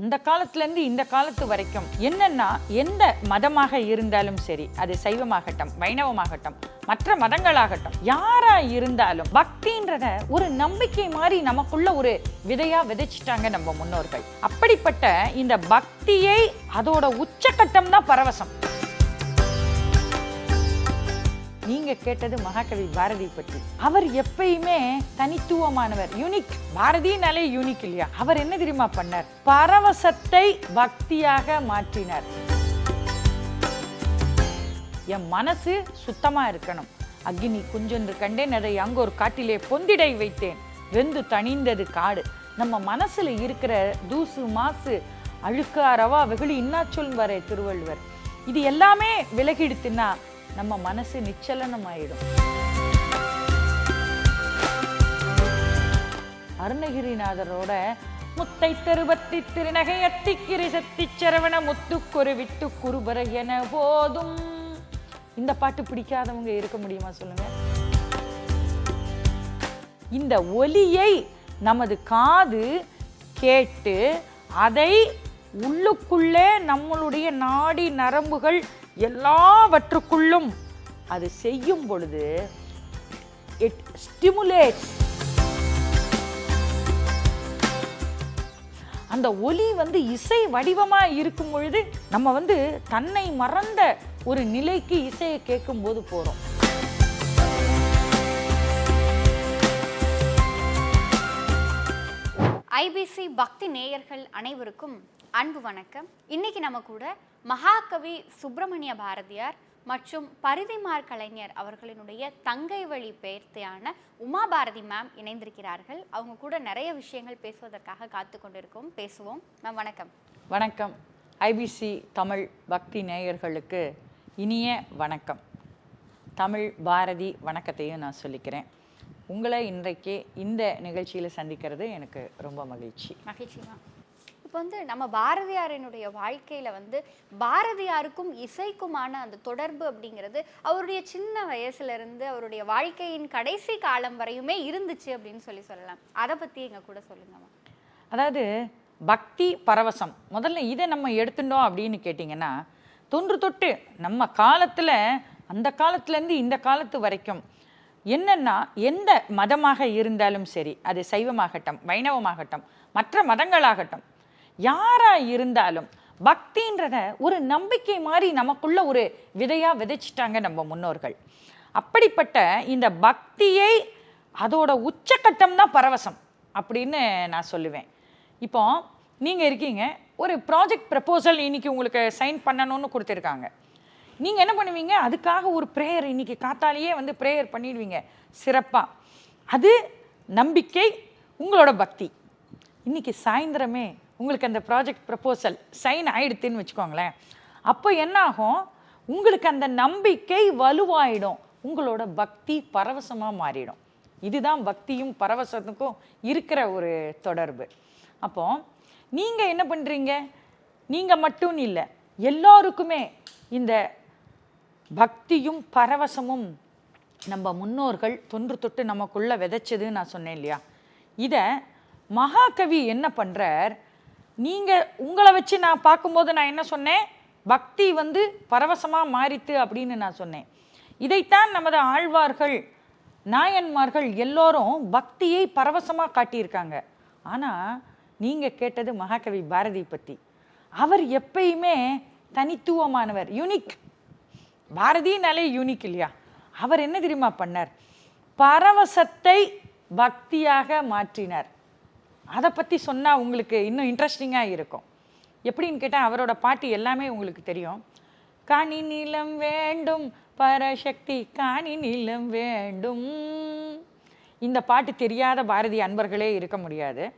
அந்த காலத்துலேருந்து இந்த காலத்து வரைக்கும் என்னன்னா எந்த மதமாக இருந்தாலும் சரி அது சைவமாகட்டும் வைணவமாகட்டும் மற்ற மதங்களாகட்டும் யாரா இருந்தாலும் பக்தின்றத ஒரு நம்பிக்கை மாதிரி நமக்குள்ள ஒரு விதையா விதைச்சிட்டாங்க நம்ம முன்னோர்கள். அப்படிப்பட்ட இந்த பக்தியை அதோட உச்சக்கட்டம் தான் பரவசம். நீங்க கேட்டது மகாகவி பாரதி பற்றி. அவர் எப்பயுமே தனித்துவமானவர். யூனிக் பாரதினாலே யூனிக் இல்லையா? அவர் என்ன தெரியுமா பண்ணார்? பரவசத்தை பக்தியாக மாற்றினார். என் மனசு சுத்தமா இருக்கணும். அக்னி குஞ்சென்று கண்டேன். அதை அங்கு ஒரு காட்டிலே பொந்திடை வைத்தேன். வெந்து தணிந்தது காடு. நம்ம மனசுல இருக்கிற தூசு மாசு அழுக்கு அரவா வெகுளி இன்னாச்சொல் வரை திருவள்ளுவர். இது எல்லாமே விலகிடுத்துன்னா நம்ம மனசு நிச்சலனம் ஆயிடும் அருணகிரிநாதரோட முத்தை தருபத்தி திருநகை அத்திக்கிரி சத்தி சரவண முத்துக்குரு விட்டு குருபர என போதும். இந்த பாட்டு பிடிக்காதவங்க இருக்க முடியுமா சொல்லுங்க? இந்த ஒலியை நமது காது கேட்டு அதை உள்ளுக்குள்ளே நம்மளுடைய நாடி நரம்புகள் எல்லாவற்றுக்குள்ளும் அது செய்யும் பொழுது இட் ஸ்டிமுலேட் அந்த ஒலி வந்து இசை வடிவமாக இருக்கும் பொழுது நம்ம வந்து தன்னை மறந்த ஒரு நிலைக்கு இசையை கேட்கும்போது போகிறோம் ஐபிசி பக்தி நேயர்கள் அனைவருக்கும் அன்பு வணக்கம். இன்னைக்கு நம்ம கூட மகாகவி சுப்பிரமணிய பாரதியார் மற்றும் பரிதிமார் கலைஞர் அவர்களினுடைய தங்கை வழி பேர்த்தியான உமா பாரதி மேம் இணைந்திருக்கிறார்கள். அவங்க கூட நிறைய விஷயங்கள் பேசுவதற்காக காத்து கொண்டிருக்கோம். பேசுவோம். மேம் வணக்கம். வணக்கம். ஐபிசி தமிழ் பக்தி நேயர்களுக்கு இனிய வணக்கம். தமிழ் பாரதி வணக்கத்தையும் நான் சொல்லிக்கிறேன். உங்களை இன்றைக்கு இந்த நிகழ்ச்சியில் சந்திக்கிறது எனக்கு ரொம்ப மகிழ்ச்சி. மகிழ்ச்சி இப்போ வந்து நம்ம பாரதியாரினுடைய வாழ்க்கையில வந்து பாரதியாருக்கும் இசைக்குமான அந்த தொடர்பு அப்படிங்கிறது அவருடைய சின்ன வயசுல இருந்து அவருடைய வாழ்க்கையின் கடைசி காலம் வரையுமே இருந்துச்சு அப்படின்னு சொல்லி சொல்லலாம். அதை பத்தி எங்க கூட சொல்லுங்க அதாவது பக்தி பரவசம். முதல்ல இதை நம்ம எடுத்துட்டோம் அப்படின்னு கேட்டிங்கன்னா தொன்று தொட்டு நம்ம காலத்தில் அந்த காலத்துலேருந்து இந்த காலத்து வரைக்கும் என்னென்னா எந்த மதமாக இருந்தாலும் சரி அது சைவமாகட்டும் வைணவமாகட்டும் மற்ற மதங்களாகட்டும் யாரா இருந்தாலும் பக்தின்றத ஒரு நம்பிக்கை மாதிரி நமக்குள்ள ஒரு விதையா விதைச்சிட்டாங்க நம்ம முன்னோர்கள். அப்படிப்பட்ட இந்த பக்தியை அதோட உச்சக்கட்டம் தான் பரவசம் அப்படின்னு நான் சொல்லுவேன். இப்போ நீங்கள் இருக்கீங்க ஒரு ப்ராஜெக்ட் ப்ரப்போசல் இன்னைக்கு உங்களுக்கு சைன் பண்ணணும்னு கொடுத்துருக்காங்க. நீங்கள் என்ன பண்ணுவீங்க? அதுக்காக ஒரு ப்ரேயர் இன்னைக்கு காத்தாலேயே வந்து ப்ரேயர் பண்ணிடுவீங்க. சிறப்பாக அது நம்பிக்கை உங்களோட பக்தி. இன்னைக்கு சாயந்தரமே உங்களுக்கு அந்த ப்ராஜெக்ட் ப்ரப்போசல் சைன் ஆயிடுத்துன்னு வச்சுக்கோங்களேன். அப்போ என்ன ஆகும் உங்களுக்கு அந்த நம்பிக்கை வலுவாயிடும். உங்களோட பக்தி பரவசமாக மாறிடும். இதுதான் பக்தியும் பரவசத்துக்கும் இருக்கிற ஒரு தொடர்பு. அப்போ நீங்கள் என்ன பண்ணுறீங்க நீங்கள் மட்டும் இல்லை எல்லோருக்குமே இந்த பக்தியும் பரவசமும் நம்ம முன்னோர்கள் தொன்று தொட்டு நமக்குள்ளே விதைச்சதுன்னு நான் சொன்னேன் இல்லையா? இதை மகாகவி என்ன பண்ணுறார் நீங்கள் உங்களை வச்சு நான் பார்க்கும்போது நான் என்ன சொன்னேன்? பக்தி வந்து பரவசமாக மாறித்து அப்படின்னு நான் சொன்னேன். இதைத்தான் நமது ஆழ்வார்கள் நாயன்மார்கள் எல்லோரும் பக்தியை பரவசமாக காட்டியிருக்காங்க. ஆனால் நீங்கள் கேட்டது மகாகவி பாரதி பற்றி அவர் எப்பயுமே தனித்துவமானவர் யூனிக் பாரதினாலே யூனிக் இல்லையா? அவர் என்ன தெரியுமா பண்ணார்? பரவசத்தை பக்தியாக மாற்றினார். அதை பற்றி சொன்னால் உங்களுக்கு இன்னும் இன்ட்ரெஸ்டிங்காக இருக்கும். எப்படின்னு கேட்டால் அவரோட பாட்டு எல்லாமே உங்களுக்கு தெரியும். காணி நீளம் வேண்டும் பரசக்தி காணி நீளம் வேண்டும். இந்த பாட்டு தெரியாத பாரதி அன்பர்களே இருக்க முடியாது.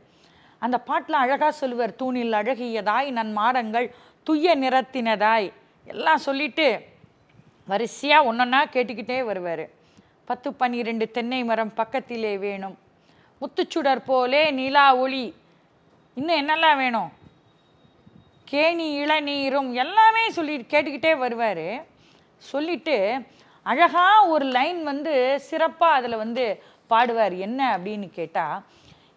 அந்த பாட்டில் அழகாக சொல்லுவார் தூணில் அழகியதாய் நன் மாடங்கள் துய்ய நிறத்தினதாய். எல்லாம் சொல்லிட்டு வரிசையாக ஒன்றொன்னா கேட்டுக்கிட்டே வருவார். பத்து பன்னிரெண்டு தென்னை மரம் பக்கத்திலே வேணும். முத்துச்சுடர் போலே நிலா ஒளி. இன்னும் என்னெல்லாம் வேணும்? கேணி இளநீரும் எல்லாமே சொல்லி கேட்டுக்கிட்டே வருவார். சொல்லிட்டு அழகாக ஒரு லைன் வந்து சிறப்பாக அதில் வந்து பாடுவார். என்ன அப்படின்னு கேட்டால்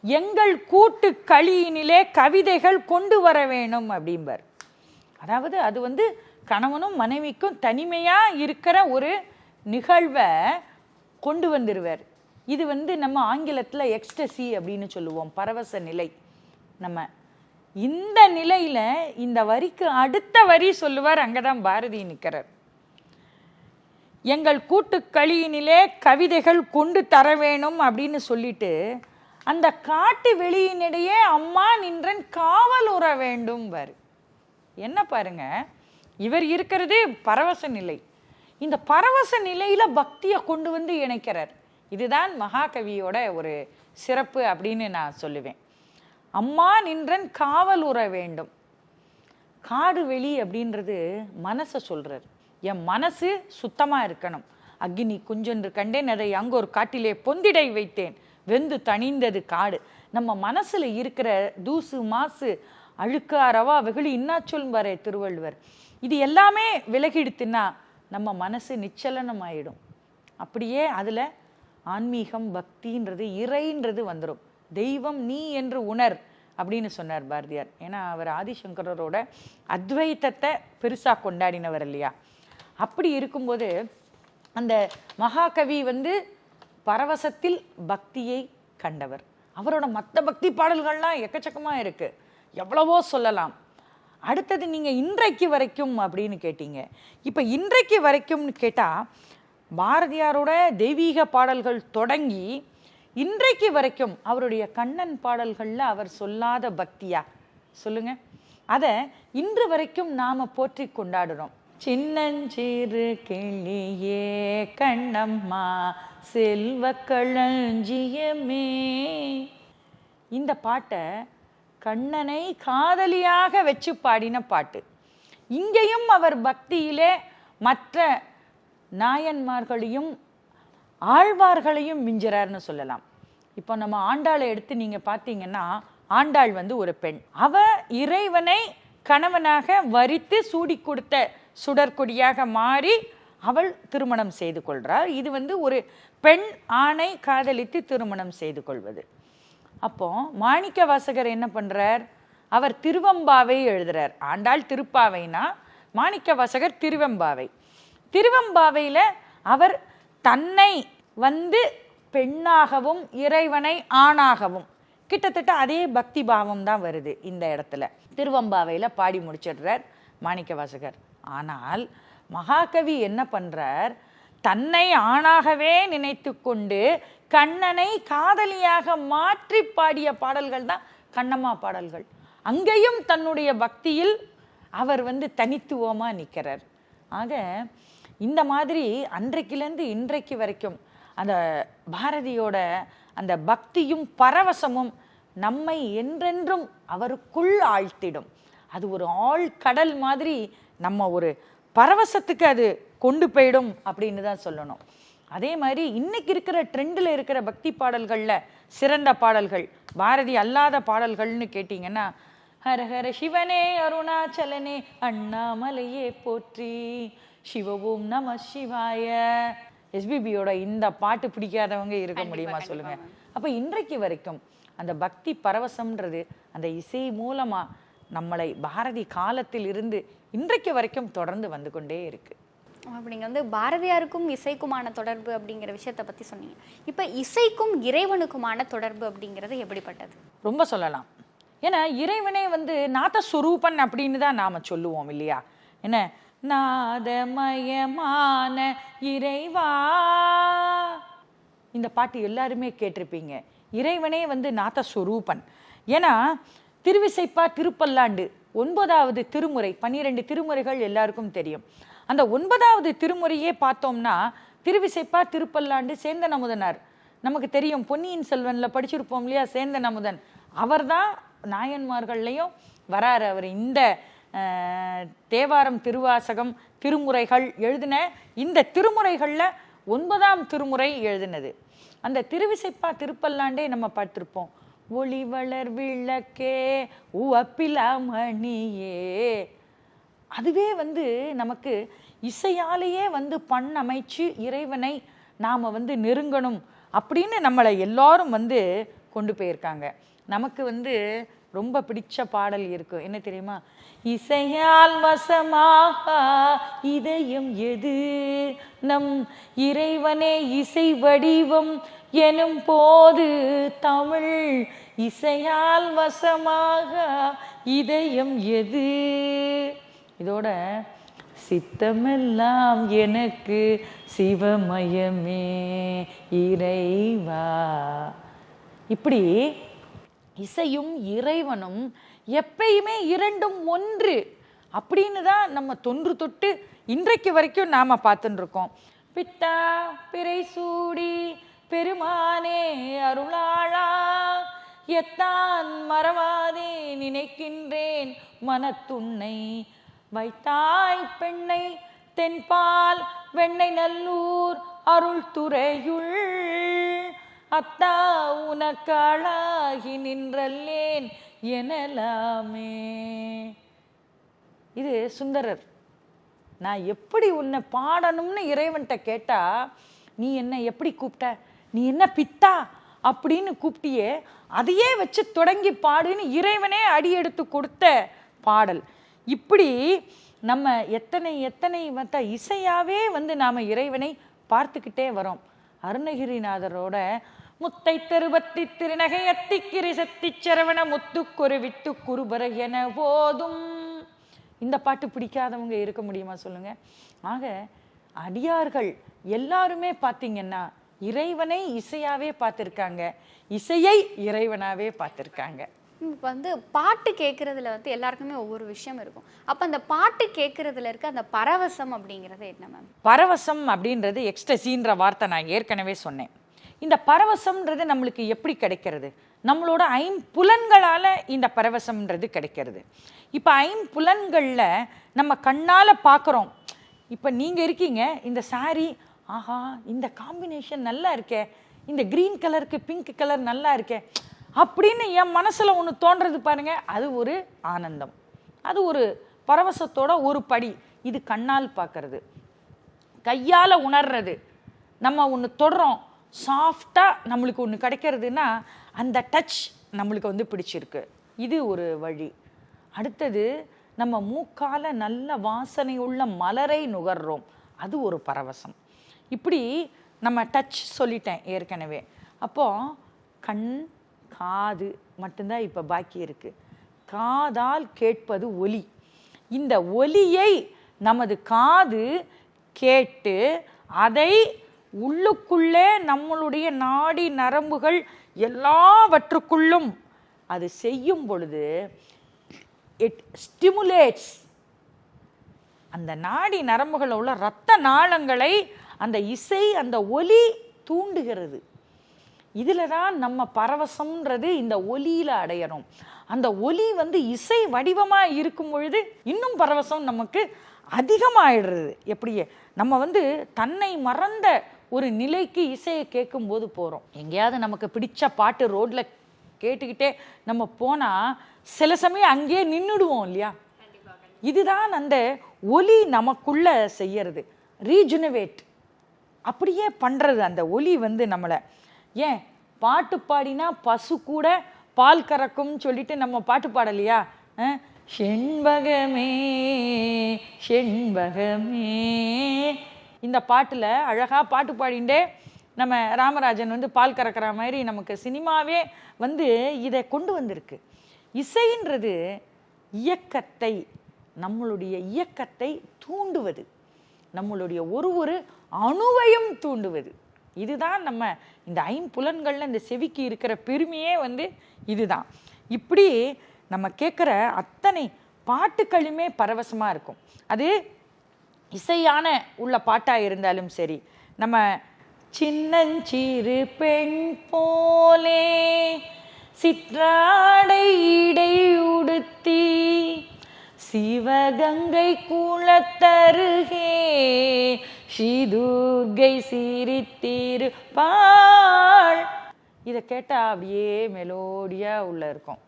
எங்கள் கூட்டு களியினிலே கவிதைகள் கொண்டு வர வேணும் அப்படிம்பார். அதாவது அது வந்து கணவனும் மனைவிக்கும் தனிமையாக இருக்கிற ஒரு நிகழ்வை கொண்டு வந்துடுவார் இது வந்து நம்ம ஆங்கிலத்தில் எக்ஸ்டசி அப்படின்னு சொல்லுவோம் பரவச நிலை. நம்ம இந்த நிலையில இந்த வரிக்கு அடுத்த வரி சொல்லுவார் அங்கதான் பாரதி நிற்கிறார் எங்கள் கூட்டுக்களியினிலே கவிதைகள் கொண்டு தர வேணும் அப்படின்னு சொல்லிட்டு அந்த காட்டு வெளியினிடையே அம்மா நின்றன் காவல் உற வேண்டும் பாரு என்ன பாருங்க இவர் இருக்கிறது பரவச நிலை. இந்த பரவச நிலையில பக்தியை கொண்டு வந்து இணைக்கிறார். இதுதான் மகாகவியோட ஒரு சிறப்பு அப்படின்னு நான் சொல்லுவேன். அம்மா நின்றன் காவல் உற வேண்டும். காடு வெளி அப்படின்றது மனசை சொல்கிறார் என் மனசு சுத்தமாக இருக்கணும். அக்னி குஞ்சென்று கண்டேன் அதை அங்கே ஒரு காட்டிலே பொந்திடை வைத்தேன். வெந்து தணிந்தது காடு. நம்ம மனசில் இருக்கிற தூசு மாசு அழுக்கு அறவா வெகுளி இன்னா சொல்வாரே திருவள்ளுவர். இது எல்லாமே விலகிடுத்துன்னா நம்ம மனசு நிச்சலனம் ஆயிடும் அப்படியே அதில் ஆன்மீகம் பக்தின்றது இறைன்றது வந்துடும் தெய்வம் நீ என்று உணர் அப்படின்னு சொன்னார் பாரதியார். ஏன்னா அவர் ஆதிசங்கரரோட அத்வைத்தத்தை பெருசாக கொண்டாடினவர் இல்லையா? அப்படி இருக்கும்போது அந்த மகாகவி வந்து பரவசத்தில் பக்தியை கண்டவர். அவரோட மற்ற பக்தி பாடல்கள்லாம் எக்கச்சக்கமாக இருக்குது எவ்வளவோ சொல்லலாம். அடுத்தது நீங்கள் இன்றைக்கு வரைக்கும் அப்படின்னு கேட்டீங்க. இப்போ இன்றைக்கு வரைக்கும்னு கேட்டால் பாரதியாரோட தெய்வீக பாடல்கள் தொடங்கி இன்றைக்கு வரைக்கும் அவருடைய கண்ணன் பாடல்களில் அவர் சொல்லாத பக்தியா? சொல்லுங்க. அதை இன்று வரைக்கும் நாம் போற்றி கொண்டாடுறோம். சின்னஞ்சிறு கிளியே கண்ணம்மா செல்வ களஞ்சியமே. இந்த பாட்டை கண்ணனை காதலியாக வச்சு பாடின பாட்டு. இங்கேயும் அவர் பக்தியிலே மற்ற நாயன்மார்களையும் ஆழ்வார்களையும் மிஞ்சுறாருன்னு சொல்லலாம். இப்போ நம்ம ஆண்டாளை எடுத்து நீங்கள் பார்த்தீங்கன்னா ஆண்டாள் வந்து ஒரு பெண். அவ இறைவனை கணவனாக வரித்து சூடி கொடுத்த சுடற்கொடியாக மாறி அவள் திருமணம் செய்து கொள்கிறார் இது வந்து ஒரு பெண் ஆணை காதலித்து திருமணம் செய்து கொள்வது. அப்போ மாணிக்க வாசகர் என்ன பண்ணுறார் அவர் திருவம்பாவை எழுதுறார். ஆண்டாள் திருப்பாவைனா மாணிக்க வாசகர் திருவெம்பாவை. திருவம்பாவையில் அவர் தன்னை வந்து பெண்ணாகவும் இறைவனை ஆணாகவும் கிட்டத்தட்ட அதே பக்தி பாவம் தான் வருது இந்த இடத்துல. திருவம்பாவையில் பாடி முடிச்சிடுறார் மாணிக்க வாசகர் ஆனால் மகாகவி என்ன பண்ணுறார் தன்னை ஆணாகவே நினைத்து கொண்டு கண்ணனை காதலியாக மாற்றி பாடிய பாடல்கள் தான் கண்ணம்மா பாடல்கள். அங்கேயும் தன்னுடைய பக்தியில் அவர் வந்து தனித்துவமாக நிற்கிறார். ஆக இந்த மாதிரி அன்றைக்கிலேருந்து இன்றைக்கு வரைக்கும் அந்த பாரதியோட அந்த பக்தியும் பரவசமும் நம்மை என்றென்றும் அவருக்குள் ஆழ்த்திடும். அது ஒரு ஆழ்கடல் மாதிரி நம்ம ஒரு பரவசத்துக்கு அது கொண்டு போயிடும் அப்படின்னு தான் சொல்லணும். அதே மாதிரி இன்னைக்கு இருக்கிற ட்ரெண்டில் இருக்கிற பக்தி பாடல்களில் சிறந்த பாடல்கள் பாரதி அல்லாத பாடல்கள்னு கேட்டிங்கன்னா ஹர ஹர சிவனே அருணாச்சலனே அண்ணாமலையே போற்றி சிவவும் நம சிவாய. எஸ்பிபியோட இந்த பாட்டு பிடிக்காதவங்க இருக்க முடியுமா சொல்லுங்க. அப்ப இன்றைக்கு வரைக்கும் அந்த பக்தி பரவசம்ன்றது அந்த இசை மூலமா நம்மளை பாரதி காலத்தில் இருந்து இன்றைக்கு வரைக்கும் தொடர்ந்து வந்து கொண்டே இருக்கு. அப்ப நீங்க வந்து பாரதியாருக்கும் இசைக்குமான தொடர்பு அப்படிங்கிற விஷயத்தை பத்தி சொன்னீங்க. இப்ப இசைக்கும் இறைவனுக்குமான தொடர்பு அப்படிங்கிறது எப்படிப்பட்டது? ரொம்ப சொல்லலாம். ஏன்னா இறைவனே வந்து நாதஸ்வரூபன் அப்படின்னு தான் நாம சொல்லுவோம் இல்லையா? என்ன? நாதமயமான இறைவா. இந்த பாட்டு எல்லாருமே கேட்டிருப்பீங்க. இறைவனே வந்து நாதஸ்வரூபன். ஏன்னா திருவிசைப்பா திருப்பல்லாண்டு ஒன்பதாவது திருமுறை பன்னிரெண்டு திருமுறைகள் எல்லாருக்கும் தெரியும். அந்த ஒன்பதாவது திருமுறையே பார்த்தோம்னா திருவிசைப்பா திருப்பல்லாண்டு சேந்தன் அமுதனார் நமக்கு தெரியும் பொன்னியின் செல்வனில் படிச்சிருப்போம் இல்லையா சேந்தன் அமுதன் அவர்தான் நாயன்மார்கள்லையும் வராரு அவர். இந்த தேவாரம் திருவாசகம் திருமுறைகள் எழுதின இந்த திருமுறைகளில் ஒன்பதாம் திருமுறை எழுதினது. அந்த திருவிசைப்பா திருப்பல்லாண்டே நம்ம பார்த்துருப்போம். ஒளி வளர் விளக்கே உவப்பிலாமணியே. அதுவே வந்து நமக்கு இசையாலேயே வந்து பண்ணமைச்சு இறைவனை நாம் வந்து நெருங்கணும் அப்படின்னு நம்மளை எல்லாரும் வந்து கொண்டு போயிருக்காங்க. நமக்கு வந்து ரொம்ப பிடிச்ச பாடல் இருக்கும் என்ன தெரியுமா? இசையால் வசமாக இதயம் எது? நம் இறைவனே இசை வடிவம் எனும் போது தமிழ் இசையால் வசமாக இதயம் எது? இதோட சித்தமெல்லாம் எனக்கு சிவமயமே. இறைவா. இப்படி இசையும் இறைவனும் எப்பயுமே இரண்டும் ஒன்று அப்படின்னு தான் நம்ம தொன்று தொட்டு இன்றைக்கு வரைக்கும் நாம பார்த்துட்டுருக்கோம். பித்தா பிறை சூடி பெருமானே அருளாளா எத்தான் மறவாதே நினைக்கின்றேன் மனத்துன்னை வைத்தாய் பெண்ணை தென்பால் வெண்ணை நல்லூர் அருள் துறையுள் அத்தா உனக்காளாகி நின்றல்லேன் எனலாமே. இது சுந்தரர். நான் எப்படி உன்னை பாடணும்னு இறைவன்கிட்ட கேட்டா நீ என்ன எப்படி கூப்பிட்ட? நீ என்ன பித்தா? அப்படின்னு கூப்பிட்டியே அதையே வச்சு தொடங்கி பாடுன்னு இறைவனே அடி எடுத்து கொடுத்த பாடல். இப்படி நம்ம எத்தனை எத்தனை மற்ற இசையாகவே வந்து நாம் இறைவனை பார்த்துக்கிட்டே வரோம். அருணகிரிநாதரோட முத்தை தெருவத்தி திருநகை அத்திக்கிரி சத்தி சரவண முத்துக்குரு விட்டு குருபர என போதும். இந்த பாட்டு பிடிக்காதவங்க இருக்க முடியுமா சொல்லுங்க. ஆக அடியார்கள் எல்லாருமே பார்த்தீங்கன்னா இறைவனை இசையாவே பார்த்துருக்காங்க. இசையை இறைவனாவே பார்த்துருக்காங்க. இப்போ வந்து பாட்டு கேட்குறதுல வந்து எல்லாருக்குமே ஒவ்வொரு விஷயம் இருக்கும். அப்போ அந்த பாட்டு கேட்குறதுல இருக்க அந்த பரவசம் அப்படிங்கிறது என்ன மேம் பரவசம் அப்படின்றது எக்ஸ்டசின்ற வார்த்தை நான் ஏற்கனவே சொன்னேன். இந்த பரவசம்ன்றது நம்மளுக்கு எப்படி கிடைக்கிறது? நம்மளோட ஐம்புலன்களால் இந்த பரவசம்ன்றது கிடைக்கிறது. இப்போ ஐம்புலன்களில் நம்ம கண்ணால் பார்க்குறோம் இப்போ நீங்கள் இருக்கீங்க இந்த சாரீ ஆஹா இந்த காம்பினேஷன் நல்லா இருக்கே. இந்த க்ரீன் கலருக்கு பிங்க் கலர் நல்லா இருக்கே. அப்படின்னு என் மனசில் ஒன்று தோன்றது பாருங்கள் அது ஒரு ஆனந்தம். அது ஒரு பரவசத்தோட ஒரு படி. இது கண்ணால் பார்க்கறது கையால் உணர்றது. நம்ம ஒன்று தொடுறோம். சாஃப்டாக நம்மளுக்கு ஒன்று கிடைக்கிறதுனா அந்த டச் நம்மளுக்கு வந்து பிடிச்சிருக்கு. இது ஒரு வழி. அடுத்தது நம்ம மூக்கால நல்ல வாசனை உள்ள மலரை நுகர்றோம். அது ஒரு பரவசம். இப்படி நம்ம டச் சொல்லிட்டேன் ஏற்கனவே. அப்போ கண் காது மட்டும்தான் இப்போ பாக்கி இருக்குது காதால் கேட்பது ஒலி. இந்த ஒலியை நமது காது கேட்டு அதை உள்ளுக்குள்ளே நம்மளுடைய நாடி நரம்புகள் எல்லாவற்றுக்குள்ளும் அது செய்யும் பொழுது இட் ஸ்டிமுலேட்ஸ் அந்த நாடி நரம்புகளில் உள்ள இரத்த நாளங்களை அந்த இசை அந்த ஒலி தூண்டுகிறது. இதில் தான் நம்ம பரவசம்ன்றது இந்த ஒலியில் அடையணும். அந்த ஒலி வந்து இசை வடிவமாக இருக்கும் பொழுது இன்னும் பரவசம் நமக்கு அதிகமாகிடுறது எப்படியே நம்ம வந்து தன்னை மறந்த ஒரு நிலைக்கு இசையை கேட்கும்போது போகிறோம் எங்கேயாவது நமக்கு பிடிச்ச பாட்டு ரோட்டில் கேட்டுக்கிட்டே நம்ம போனால் சில சமயம் அங்கேயே நின்றுடுவோம் இல்லையா? இதுதான் அந்த ஒலி நமக்குள்ள செய்யறது. ரீஜுனவேட் அப்படியே பண்ணுறது அந்த ஒலி வந்து நம்மளை. ஏன்? பாட்டு பாடினா பசு கூட பால் கறக்கும்னு சொல்லிட்டு நம்ம பாட்டு பாடலையா? செண்பகமே செண்பகமே இந்த பாட்டில் அழகாக பாட்டு பாடிண்டே நம்ம ராமராஜன் வந்து பால் கறக்கிற மாதிரி நமக்கு சினிமாவே வந்து இதை கொண்டு வந்திருக்கு. இசைன்றது இயக்கத்தை நம்மளுடைய இயக்கத்தை தூண்டுவது. நம்மளுடைய ஒரு ஒரு அணுவையும் தூண்டுவது. இதுதான் நம்ம இந்த ஐம்புலன்களில் இந்த செவிக்கு இருக்கிற பெருமையே வந்து இதுதான். இப்படி நம்ம கேட்குற அத்தனை பாட்டுகளுமே பரவசமாக இருக்கும். அது இசையான உள்ள பாட்டாக இருந்தாலும் சரி நம்ம சின்னஞ்சிறு பெண் போலே சிற்றாடை இடை உடுத்தி சிவகங்கை குளத்தருகே ஸ்ரீதுர்கை சிரித்திருப்பாள் இதை கேட்டால் அப்படியே மெலோடியாக உள்ள இருக்கும்.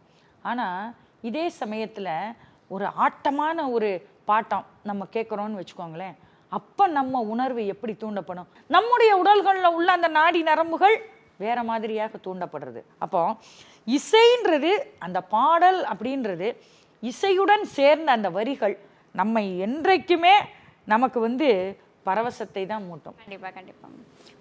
ஆனால் இதே சமயத்தில் ஒரு ஆட்டமான ஒரு பாட்டம் நம்ம கேட்குறோன்னு வச்சுக்கோங்களேன். அப்போ நம்ம உணர்வு எப்படி தூண்டப்படும்? நம்முடைய உடல்களில் உள்ள அந்த நாடி நரம்புகள் வேற மாதிரியாக தூண்டப்படுறது. அப்போ இசைன்றது அந்த பாடல் அப்படின்றது இசையுடன் சேர்ந்த அந்த வரிகள் நம்மை என்றைக்குமே நமக்கு வந்து பரவசத்தை தான் மூட்டும். கண்டிப்பா கண்டிப்பா.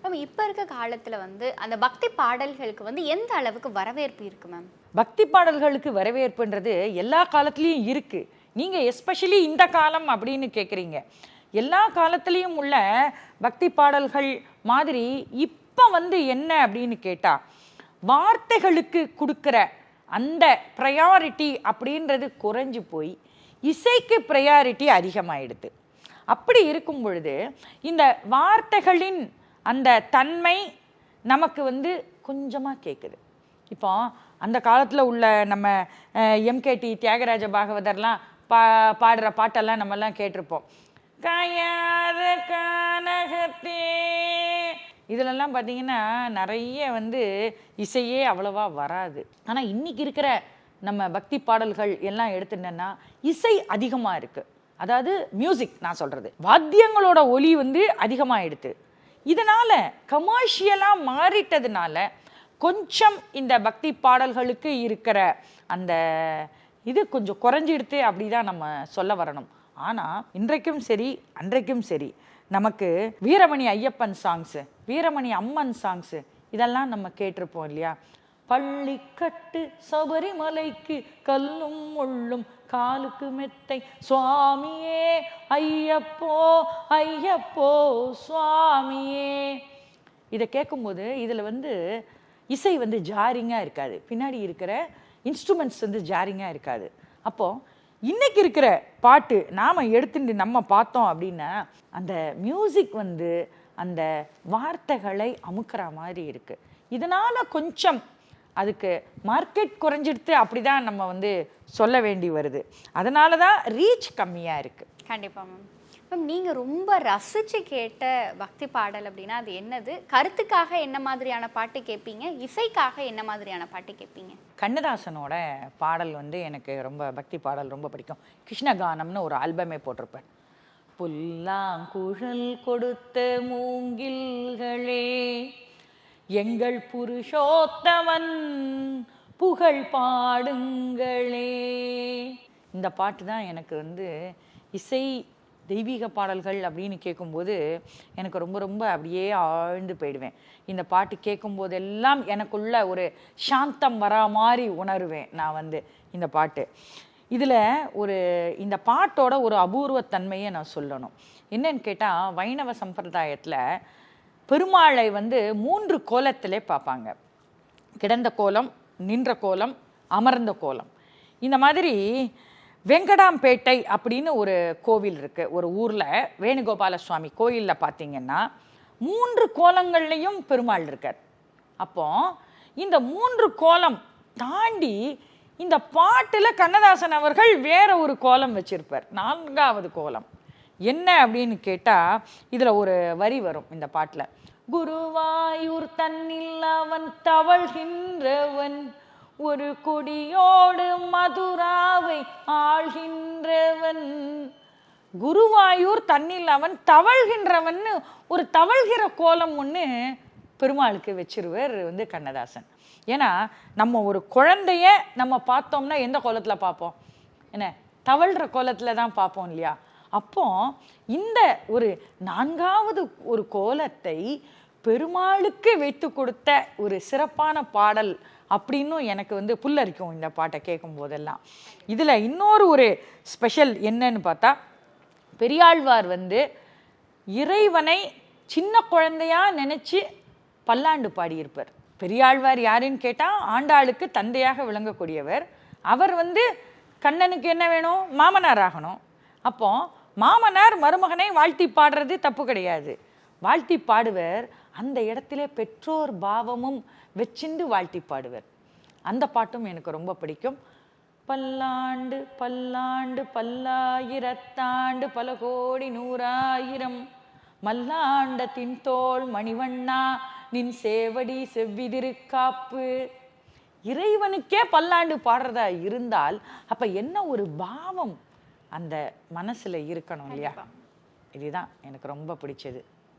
மேம் இப்போ இருக்க காலத்துல வந்து அந்த பக்தி பாடல்களுக்கு வந்து எந்த அளவுக்கு வரவேற்பு இருக்கு மேம்? பக்தி பாடல்களுக்கு வரவேற்புன்றது எல்லா காலத்துலேயும் இருக்கு. நீங்கள் எஸ்பெஷலி இந்த காலம் அப்படின்னு கேட்குறீங்க எல்லா காலத்துலேயும் உள்ள பக்தி பாடல்கள் மாதிரி இப்போ வந்து என்ன அப்படின்னு கேட்டால் வார்த்தைகளுக்கு கொடுக்குற அந்த ப்ரையாரிட்டி அப்படின்றது குறைஞ்சு போய் இசைக்கு ப்ரையாரிட்டி அதிகமாயிடுது. அப்படி இருக்கும் பொழுது இந்த வார்த்தைகளின் அந்த தன்மை நமக்கு வந்து கொஞ்சமாக கேட்குது இப்போ அந்த காலத்தில் உள்ள நம்ம எம்கேடி தியாகராஜ பாகவதர்லாம் பா பாடுற பாட்டெல்லாம் நம்மெல்லாம் கேட்டிருப்போம். காயாத கானகத்தே. இதிலெல்லாம் பார்த்தீங்கன்னா நிறைய வந்து இசையே அவ்வளவா வராது. ஆனால் இன்னைக்கு இருக்கிற நம்ம பக்தி பாடல்கள் எல்லாம் எடுத்துட்டோன்னா இசை அதிகமாக இருக்குது அதாவது மியூசிக் நான் சொல்கிறது வாத்தியங்களோட ஒலி வந்து அதிகமாகிடுது இதனால் கமர்ஷியலாக மாறிட்டதுனால கொஞ்சம் இந்த பக்தி பாடல்களுக்கு இருக்கிற அந்த இது கொஞ்சம் குறைஞ்சிடுத்து அப்படி தான் நம்ம சொல்ல வரணும். ஆனால் இன்றைக்கும் சரி அன்றைக்கும் சரி. நமக்கு வீரமணி ஐயப்பன் சாங்ஸு வீரமணி அம்மன் சாங்ஸு இதெல்லாம் நம்ம கேட்டிருப்போம் இல்லையா? பள்ளிக்கட்டு சபரிமலைக்கு கல்லும் முள்ளும் காலுக்கு மெத்தை. சுவாமியே ஐயப்போ ஐயப்போ சுவாமியே. இதை கேட்கும்போது இதில் வந்து இசை வந்து ஜாரிங்காக இருக்காது. பின்னாடி இருக்கிற இன்ஸ்ட்ருமெண்ட்ஸ் வந்து ஜாரிங்காக இருக்காது. அப்போது இன்றைக்கி இருக்கிற பாட்டு நாம் எடுத்துட்டு நம்ம பார்த்தோம் அப்படின்னா அந்த மியூசிக் வந்து அந்த வார்த்தைகளை அமுக்கிற மாதிரி இருக்குது இதனால் கொஞ்சம் அதுக்கு மார்க்கெட் குறைஞ்சிடுத்து அப்படி தான் நம்ம வந்து சொல்ல வேண்டி வருது. அதனால தான் ரீச் கம்மியாக இருக்குது கண்டிப்பாக மேம் மேம் நீங்கள் ரொம்ப ரசித்து கேட்ட பக்தி பாடல் அப்படின்னா அது என்னது? கருத்துக்காக என்ன மாதிரியான பாட்டு கேட்பீங்க இசைக்காக என்ன மாதிரியான பாட்டு கேட்பீங்க கண்ணதாசனோட பாடல் வந்து எனக்கு ரொம்ப பக்தி பாடல் ரொம்ப பிடிக்கும். கிருஷ்ணகானம்னு ஒரு ஆல்பமே போட்டிருப்பேன். புல்லாங்குழல் கொடுத்த மூங்கில்களே எங்கள் புருஷோத்தவன் புகழ் பாடுங்களே. இந்த பாட்டு தான் எனக்கு வந்து இசை தெய்வீக பாடல்கள் அப்படின்னு கேட்கும்போது எனக்கு ரொம்ப ரொம்ப அப்படியே ஆழ்ந்து போயிடுவேன். இந்த பாட்டு கேட்கும்போதெல்லாம் எனக்குள்ள ஒரு சாந்தம் வரா மாதிரி உணருவேன் நான் வந்து இந்த பாட்டு. இதில் ஒரு இந்த பாட்டோட ஒரு அபூர்வத்தன்மையை நான் சொல்லணும். என்னன்னு கேட்டால் வைணவ சம்பிரதாயத்தில் பெருமாளை வந்து மூன்று கோலத்திலே பார்ப்பாங்க. கிடந்த கோலம் நின்ற கோலம் அமர்ந்த கோலம். இந்த மாதிரி வெங்கடாம்பேட்டை அப்படின்னு ஒரு கோவில் இருக்குது ஒரு ஊரில் வேணுகோபால சுவாமி கோயிலில் பார்த்தீங்கன்னா மூன்று கோலங்கள்லையும் பெருமாள் இருக்கார். அப்போ இந்த மூன்று கோலம் தாண்டி இந்த பாட்டில் கண்ணதாசன் அவர்கள் வேற ஒரு கோலம் வச்சிருப்பார். நான்காவது கோலம். என்ன அப்படின்னு கேட்டால் இதில் ஒரு வரி வரும் இந்த பாட்டில். குருவாயூர் தன்னில் அவன் தவழ்கின்றவன் ஒரு கொடியோடு மதுராவை ஆழ்கின்றவன் குருவாயூர் தண்ணில் அவன் தவழ்கின்றவன்னு ஒரு தவழ்கிற கோலம் ஒன்று பெருமாளுக்கு வச்சிருவர் வந்து கண்ணதாசன். ஏன்னா நம்ம ஒரு குழந்தைய நம்ம பார்த்தோம்னா எந்த கோலத்தில் பார்ப்போம்? என்ன தவழ்கிற கோலத்தில் தான் பார்ப்போம் இல்லையா? அப்போ இந்த ஒரு நான்காவது ஒரு கோலத்தை பெருமாளுக்கு வைத்து கொடுத்த ஒரு சிறப்பான பாடல் அப்படின்னும் எனக்கு வந்து புல்லரிக்கும் இந்த பாட்டை கேட்கும் போதெல்லாம் இதில் இன்னொரு ஒரு ஸ்பெஷல் என்னன்னு பார்த்தா பெரியாழ்வார் வந்து இறைவனை சின்ன குழந்தையாக நினச்சி பல்லாண்டு பாடியிருப்பார். பெரியாழ்வார் யாருன்னு கேட்டால் ஆண்டாளுக்கு தந்தையாக விளங்கக்கூடியவர். அவர் வந்து கண்ணனுக்கு என்ன வேணும்? மாமனார் ஆகணும். அப்போ மாமனார் மருமகனை வாழ்த்தி பாடுறது தப்பு கிடையாது. வாழ்த்தி பாடுவர் அந்த இடத்திலே பெற்றோர் பாவமும் வச்சிண்டு வாழ்த்தி பாடுவர். அந்த பாட்டும் எனக்கு ரொம்ப பிடிக்கும். பல்லாண்டு பல்லாண்டு பல்லாயிரத்தாண்டு பல கோடி நூறாயிரம். மல்லாண்ட தின்தோள் மணிவண்ணா நின் சேவடி செவ்விதிருக்காப்பு இறைவனுக்கே பல்லாண்டு பாடுறதா இருந்தால் அப்ப என்ன ஒரு பாவம் அந்த மனசுல இருக்கணும் இல்லையா? இதுதான் எனக்கு ரொம்ப பிடிச்சது.